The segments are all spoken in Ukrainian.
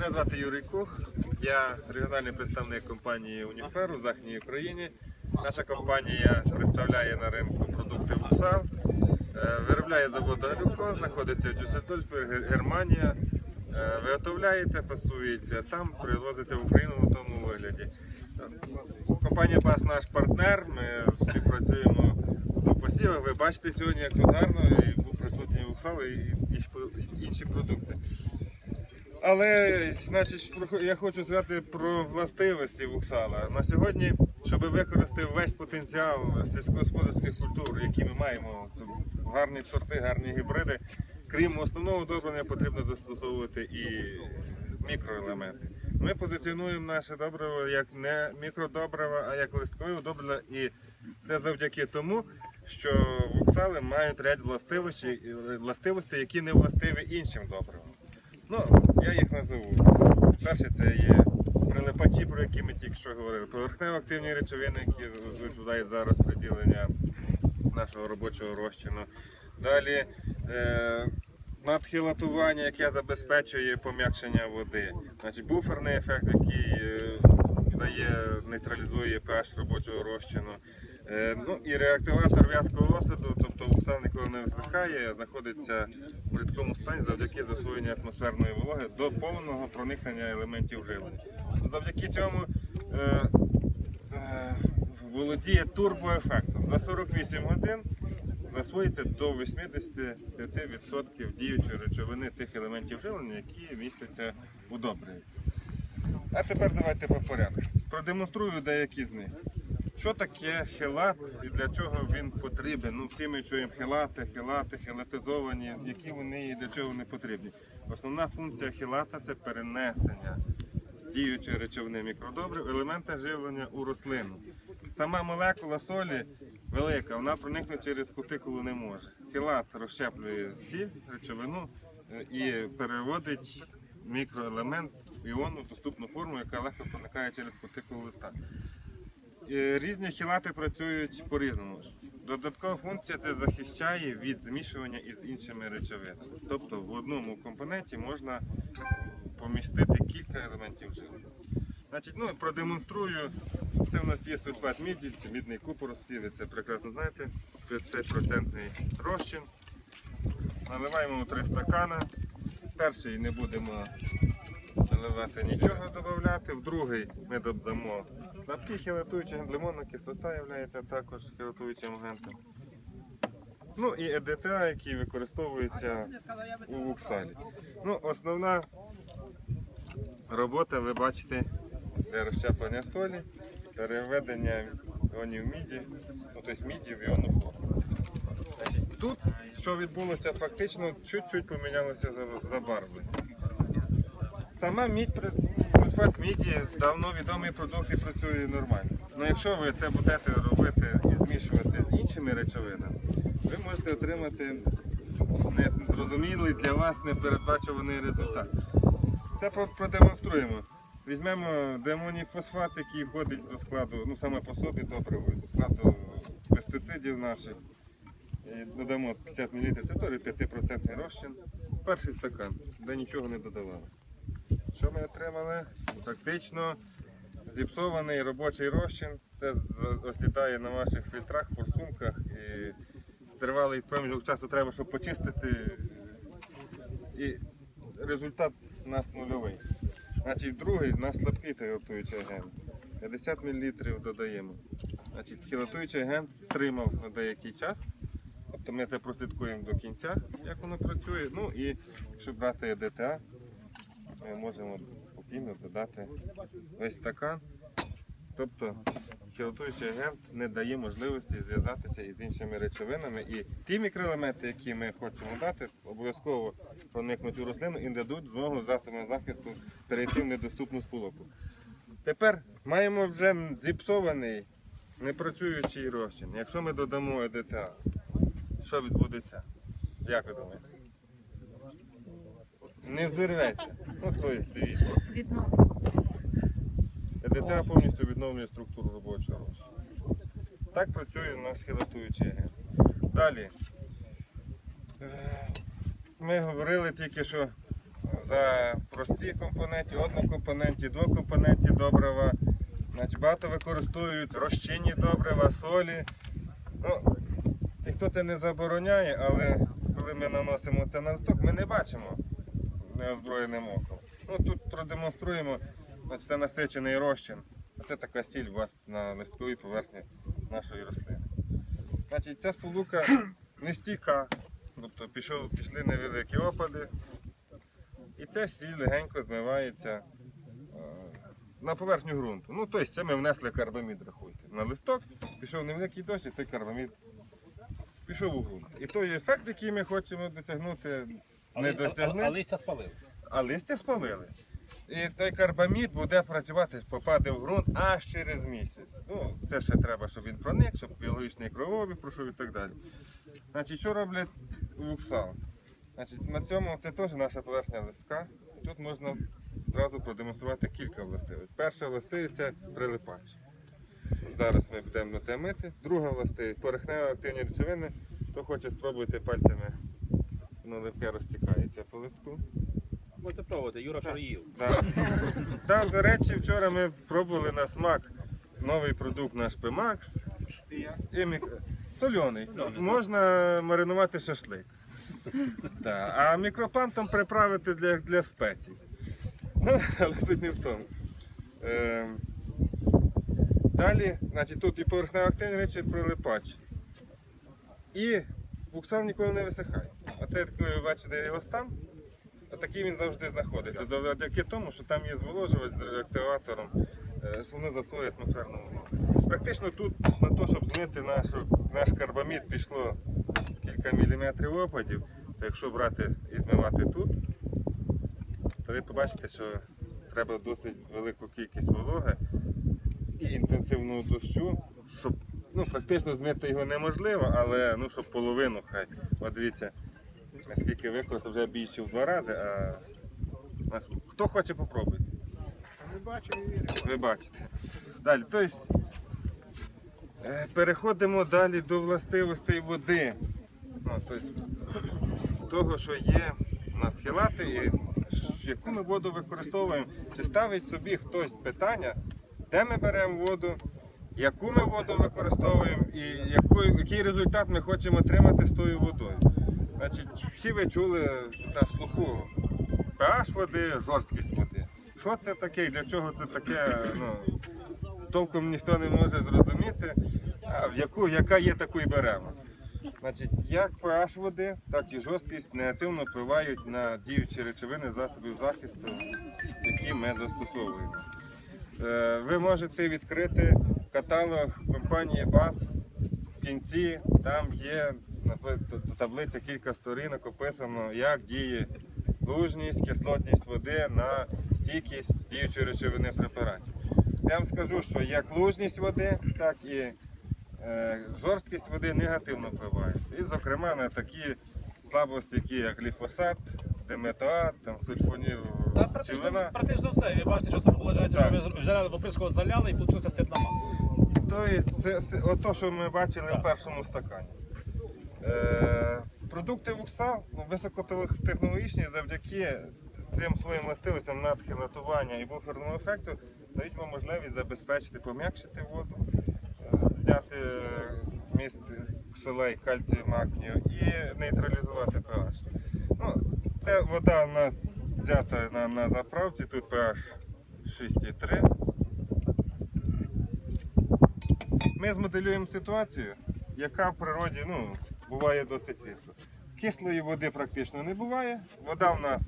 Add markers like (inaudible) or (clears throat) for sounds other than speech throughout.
Мене звати Юрій Кух, я регіональний представник компанії Уніфер у Західній Україні. Наша компанія представляє на ринку продукти Вуксал, Е, виробляє завод Галюко, знаходиться в Дюссельдорфі, Ге- Германія. Е, Виготовляється, фасується, там привозиться в Україну в тому вигляді. Компанія ПАС наш партнер, ми співпрацюємо по посівах. Ви бачите сьогодні, як тут гарно, і був присутній і- і інші продукти. Але, значить, я хочу сказати про властивості вуксала. На сьогодні, щоб використати весь потенціал сільськогосподарських культур, які ми маємо, гарні сорти, гарні гібриди, крім основного удобрення, потрібно застосовувати і мікроелементи. Ми позиціонуємо наше добриво як не мікродобриво, а як листкове удобрення, і це завдяки тому, що вуксали мають ряд властивостей, властивостей, які не властиві іншим добривам. Ну, я їх назову. Перше, це є прилипачі, про які ми тільки що говорили. Поверхнево активні речовини, які відповідають за розподілення нашого робочого розчину. Далі е, надхилатування, яке забезпечує пом'якшення води. Значить, буферний ефект, який е, дає, нейтралізує pH робочого розчину. Е, Ну і реактиватор в'язкого осаду, тобто вуксал ніколи не висихає, знаходиться в рідкому стані завдяки засвоєнню атмосферної вологи до повного проникнення елементів живлення. Завдяки цьому е, е, володіє турбоефектом. За 48 годин засвоїться до 85% діючої речовини тих елементів живлення, які містяться у добриві. А тепер давайте по порядку. Продемонструю деякі з них. Що таке хелат і для чого він потрібен? Ну, всі ми чуємо хелати, хелати, хелатизовані, які вони і для чого вони потрібні. Основна функція хелата це перенесення діючої речовини мікродобрив, елемента живлення у рослину. Сама молекула солі велика, вона проникнути через кутикулу не може. Хелат розщеплює сіль, речовину е, і переводить мікроелемент в іонну доступну форму, яка легко проникає через кутикулу листа. Е, Різні хілати працюють по-різному. Додаткова функція це захищає від змішування із іншими речовинами. Тобто в одному компоненті можна помістити кілька елементів живлення. Значить, ну, продемонструю. Це в нас є сульфат міді, чи мідний купор, ви це прекрасно знаєте. 5% розчин. Наливаємо у 3 стакана. Перший не будемо наливати нічого додати. В другий ми додамо слабкі хілатуючі лимонна кислота є також хілатуючим агентом. Ну і ЕДТА, який використовується у вуксалі. Ну, основна робота, ви бачите, для розщеплення солі, переведення іонів міді, ну, тобто міді в. Значить, тут, що відбулося, фактично чуть-чуть помінялося забарвлення. Сама мідь, сульфат міді давно відомий продукт і працює нормально. Ну якщо ви це будете робити і змішувати з іншими речовинами, ви можете отримати незрозумілий для вас непередбачуваний результат. Це продемонструємо. Візьмемо демоніфосфат, який входить до складу, ну саме по собі добриво, до складу пестицидів наших. І додамо 50 мл, це теж 5% розчин. Перший стакан, де нічого не додавали. Що ми отримали? Практично зіпсований робочий розчин. Це осідає на ваших фільтрах, форсунках і тривалий проміжок часу треба, щоб почистити. І результат у нас нульовий. Значить, другий у нас слабкий хілатуючий агент. 50 мл додаємо. Значить, хілатуючий агент стримав на деякий час. Тобто ми це прослідкуємо до кінця, як воно працює. Ну і якщо брати ДТА, ми можемо спокійно додати весь стакан. Тобто хілатуючий агент не дає можливості зв'язатися із іншими речовинами. І ті мікроелементи, які ми хочемо дати, обов'язково проникнуть у рослину і дадуть змогу засобам захисту перейти в недоступну сполуку. Тепер маємо вже зіпсований непрацюючий розчин. Якщо ми додамо ЕДТА, що відбудеться? Як ви думаєте? Не взірветься. Ну, тобто, дивіться. відновиться. ЕДТА повністю відновлює структуру робочого розчину. Так працює наш хилатуючий агент. Далі. Е, Ми говорили тільки, що за прості компоненти, однокомпоненті, двокомпоненті добрива. Значить, багато використовують розчинні добрива, солі. Ну, ніхто це не забороняє, але коли ми наносимо це на листок, ми не бачимо неозброєним оком. Ну, тут продемонструємо це насичений розчин. Це така сіль у вас на листковій поверхні нашої рослини. Значить, ця сполука (clears throat) не стійка, тобто пішов, пішли невеликі опади. І ця сіль легенько змивається е, на поверхню ґрунту. Ну, тобто це ми внесли карбамід, рахуйте. На листок пішов невеликий дощ, і той карбамід пішов у ґрунт. І той ефект, який ми хочемо досягнути, не досягли, А, а листя спалив. а листя спалили. І той карбамід буде працювати, попаде в ґрунт аж через місяць. Ну, це ще треба, щоб він проник, щоб біологічний кровообіг пройшов і так далі. Значить, що роблять вуксал? Значить, на цьому це теж наша поверхня листка. Тут можна зразу продемонструвати кілька властивостей. Перша властивість це прилипач. Зараз ми будемо це мити. Друга властивість порохнево активні речовини. Хто хоче спробуйте пальцями, воно липке розтікається по листку. Можете пробувати, Юра Шаріїв. Так. (laughs) Там, до речі, вчора ми пробували на смак новий продукт наш Пемакс. І мік... Соляний. Можна маринувати шашлик. (laughs) Так. А мікропантом приправити для, для спецій. (laughs) Ну, але суть не в тому. Ем, Далі, значить, тут і поверхнево активні речі прилипач. І буксал ніколи не висихає. Оце, як ви бачите, його стан. Такий він завжди знаходиться. Завдяки тому, що там є зволожувач з реактиватором, е, що воно засвоює атмосферну вологу. Практично тут на те, щоб змити нашу, наш карбамід, пішло кілька міліметрів опадів. То якщо брати і змивати тут, то ви побачите, що треба досить велику кількість вологи і інтенсивного дощу, щоб ну, практично змити його неможливо, але ну, щоб половину хай. От дивіться, наскільки використав вже більше в два рази, а хто хоче попробуйте. І вірю. Ви бачите. Далі, тобто, е, переходимо далі до властивостей води. Ну, тобто, того, що є у нас хилати, і яку ми воду використовуємо, чи ставить собі хтось питання, де ми беремо воду, яку ми воду використовуємо і який результат ми хочемо отримати з тою водою. Значить, всі ви чули на слуху pH води, жорсткість води. Що це таке і для чого це таке, ну, толком ніхто не може зрозуміти, а в яку, яка є, таку і беремо. Значить, як pH води, так і жорсткість негативно впливають на діючі речовини засобів захисту, які ми застосовуємо. Е, Ви можете відкрити каталог компанії БАС в кінці, там є наприклад, таблиця кілька сторінок описано, як діє лужність, кислотність води на стійкість діючої речовини препаратів. Я вам скажу, що як лужність води, так і е, жорсткість води негативно впливають. І, зокрема, на такі слабості, які як гліфосат, диметоат, там, сульфоніл, Та практично, практично все. Ви бачите, що це виходить, що ви взяли поприскували, заляли і вийшла ситна маса. То це, це, ото, що ми бачили в першому стакані. Е, продукти Вуксал ну, високотехнологічні завдяки цим своїм властивостям надхилатування і буферному ефекту дають вам можливість забезпечити, пом'якшити воду, е, зняти міст солей, кальцію, магнію і нейтралізувати pH. Ну, це вода у нас взята на, на заправці, тут pH 6,3. Ми змоделюємо ситуацію, яка в природі ну, буває досить рідко. Кислої води практично не буває. Вода в нас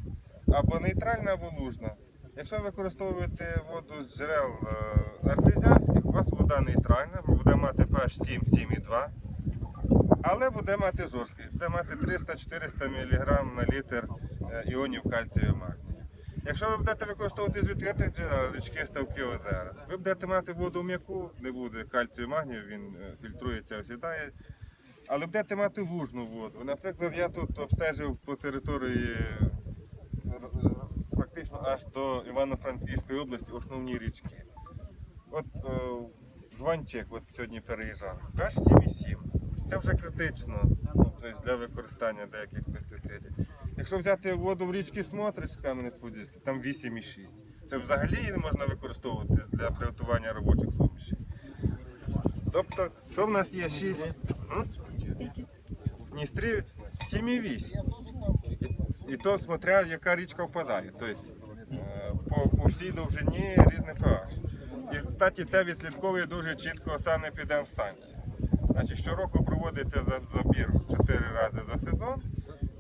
або нейтральна, або лужна. Якщо ви використовуєте воду з джерел е, артезіанських, у вас вода нейтральна, буде мати pH 7, 7,2. Але буде мати жорсткий, буде мати 300-400 мг на літр е, іонів кальцію магнію. Якщо ви будете використовувати з відкритих джерел, річки, ставки, озера, ви будете мати воду м'яку, не буде кальцію магнію, він е, фільтрується, осідає. Але будете мати лужну воду. Наприклад, я тут обстежив по території е, практично аж до Івано-Франківської області основні річки. От е, Жванчик от сьогодні переїжджав. Аж 7,7. Це вже критично тобто для використання деяких пестицидів. Якщо взяти воду в річці Смотрич, Кам'янець-Подільський, там 8,6. Це взагалі не можна використовувати для приготування робочих сумішей. Тобто, що в нас є 6? В Дністрі 7,8. І, і то смотря, яка річка впадає. Тобто, е, по, по всій довжині різний pH. І, кстати, це відслідковує дуже чітко санепідемстанція. Значить, щороку проводиться забір 4 рази за сезон.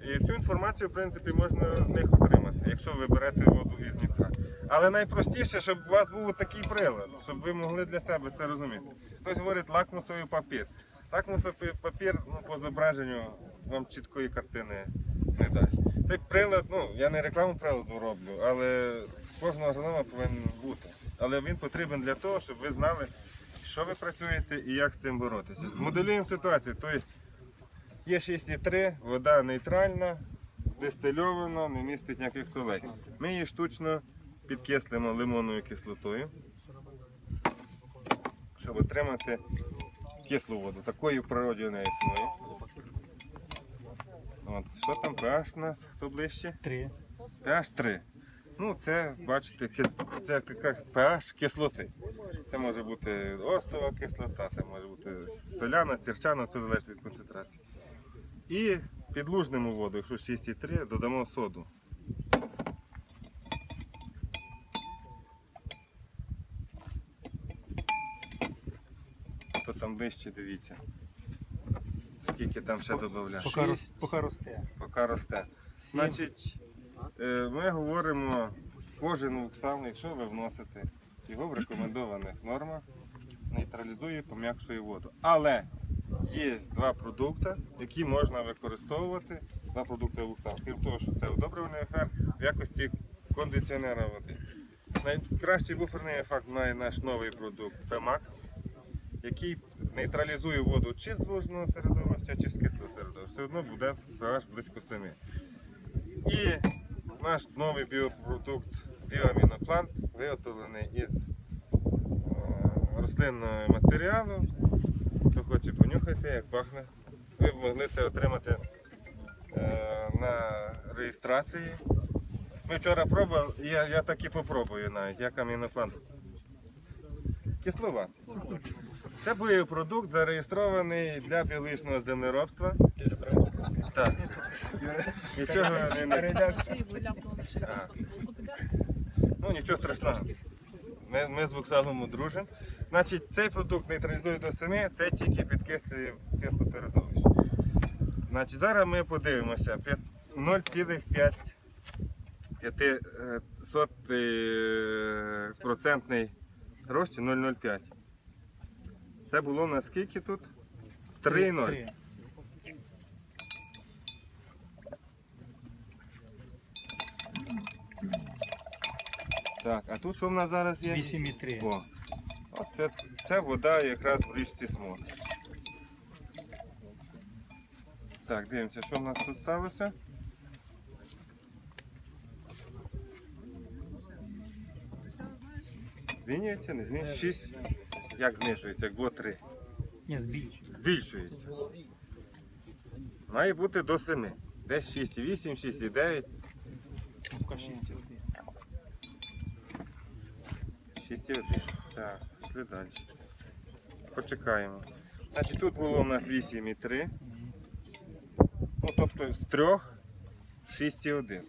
І цю інформацію, в принципі, можна з них отримати, якщо ви берете воду із Дністра. Але найпростіше, щоб у вас був такий прилад, щоб ви могли для себе це розуміти. Хтось говорить лакмусовий папір. Лакмусовий папір ну, по зображенню вам чіткої картини не дасть. Цей прилад, ну я не рекламу приладу роблю, але кожного агронома повинен бути. Але він потрібен для того, щоб ви знали, що ви працюєте і як з цим боротися. Моделюємо ситуацію. Тобто є 6,3, вода нейтральна, дистильована, не містить ніяких солей. Ми її штучно підкислимо лимонною кислотою, щоб отримати кислу воду. Такої в природі не існує. От, що там pH у нас? Хто ближче? Три. pH 3. Ну, це, бачите, це така pH кислоти. Це може бути остова кислота, це може бути соляна, сірчана, все залежить від концентрації. І підлужнему воду, якщо 6,3, додамо соду. Там ближче, дивіться. Скільки там ще додавляти. Поки, рос, поки росте. Поки росте. Значить, е, ми говоримо кожен уксан, якщо ви вносите його в рекомендованих нормах, нейтралізує, пом'якшує воду. Але є два продукти, які можна використовувати, два продукти уксан. Крім того, що це удобрювальний ефект в якості кондиціонера води. Найкращий буферний ефект має наш новий продукт PMAX, який нейтралізує воду чи з лужного середовища, чи з кислого середовища. Все одно буде pH близько 7. І наш новий біопродукт біоаміноплант виготовлений із е, рослинного матеріалу. Хто хоче понюхати, як пахне. Ви могли це отримати е, на реєстрації. Ми вчора пробували, я, я так і попробую навіть, як аміноплант. Кислова. Це біопродукт зареєстрований для біологічного землеробства. Так. Нічого не, не, А. Ну нічого страшного. Ми, ми з воксалом дружимо. Значить, цей продукт нейтралізує до 7, це тільки підкислює кисло середовище. Значить, зараз ми подивимося. П'ят- 0,5 е, сотий процентний розчин 0,05. Це було на скільки тут? 3,0. Три. Так, а тут що в нас зараз є? 8,3. О, оце, це вода якраз в річці Смотрич. Так, дивимося, що в нас тут сталося. Змінюється, не змінюється. 6. Як знижується, як було 3. Ні, збільшує. Збільшується. Має бути до 7. Десь 6,8, 6,9. Поки 6,1. 6,1. Так, пішли далі. Почекаємо. Значить, тут було у нас 8,3. Ну, тобто з 3 6,1.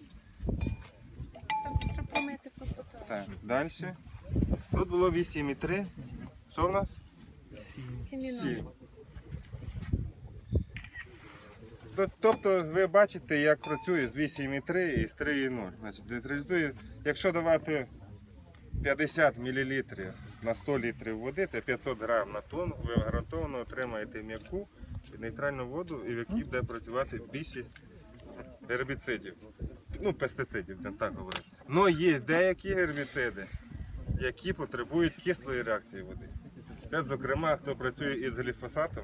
Треба помити просто так. Так, далі. Тут було 8,3. Що в нас? 7. Сіміно. 7. Тобто ви бачите, як працює з 8,3 і з 3,0. Значить, нейтралізує, якщо давати 50 мл на 100 літрів води, це 500 грам на тонну, ви гарантовано отримаєте м'яку нейтральну воду, і в якій буде працювати більшість гербіцидів. Ну, пестицидів, не так говорю. Ну, є деякі гербіциди, які потребують кислої реакції води. Це, зокрема, хто працює із гліфосатом,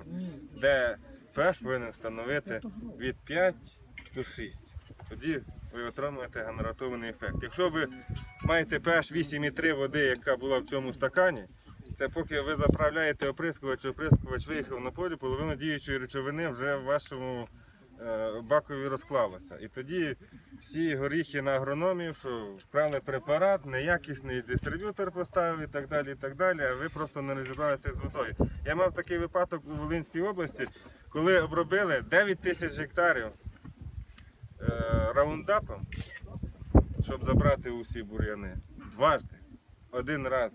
де pH повинен становити від 5 до 6. Тоді ви отримуєте генератований ефект. Якщо ви маєте pH 8,3 води, яка була в цьому стакані, це поки ви заправляєте оприскувач, оприскувач виїхав на полі, половина діючої речовини вже в вашому е, бакові розклалося. І тоді всі горіхи на агрономів, що вкрали препарат, неякісний дистриб'ютор поставив і так далі. і так далі, А ви просто не розібралися з водою. Я мав такий випадок у Волинській області, коли обробили 9 тисяч гектарів е, раундапом, щоб забрати усі бур'яни. Дважди. Один раз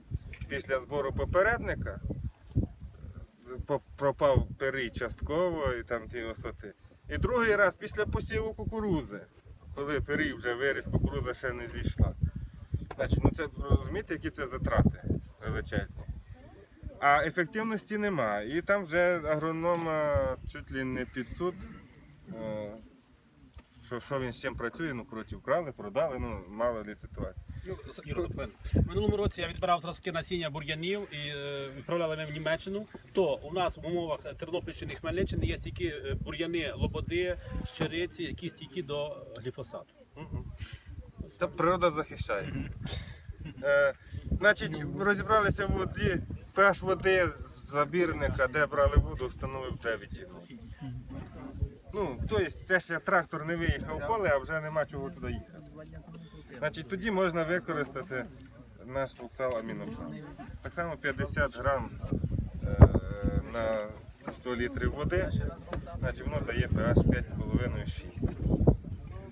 після збору попередника пропав перий частково і там ті висоти. І другий раз після посіву кукурузи, коли перій вже виріс, кукуруза ще не зійшла. Значить, ну це розумієте, які це затрати величезні. А ефективності нема. І там вже агронома чуть ли не під суд. е, Що, що він з чим працює, ну коротше, вкрали, продали, ну мало лі ситуація. Ну, Юра, минулому році я відбирав зразки насіння бур'янів і е, відправляли ми в Німеччину. То у нас в умовах Тернопільщини і Хмельниччини є стільки е, бур'яни, лободи, щириці, які стійкі до гліфосату. Та природа захищається. Е, значить, розібралися воді, pH води з забірника, де брали воду, встановив 9,0. Ну, тобто це ще трактор не виїхав поле, а вже нема чого туди їхати. Значить, тоді можна використати наш фуксал аміноксал. Так само 50 грам е, на 100 літрів води, значить воно дає pH 5,5-6.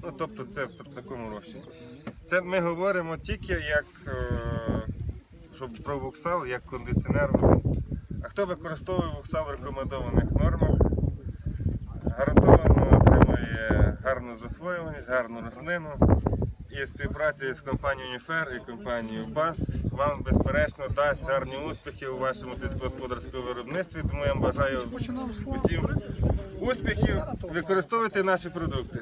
Ну, тобто це в такому розчині. Це ми говоримо тільки як е, щоб про воксал, як кондиціонер води. А хто використовує воксал в рекомендованих нормах, гарантовано отримує гарну засвоюваність, гарну рослину. І співпраця з компанією Уніфер і компанією БАС вам безперечно дасть гарні успіхи у вашому сільськогосподарському виробництві. Тому я вам бажаю усім успіхів. Використовуйте наші продукти.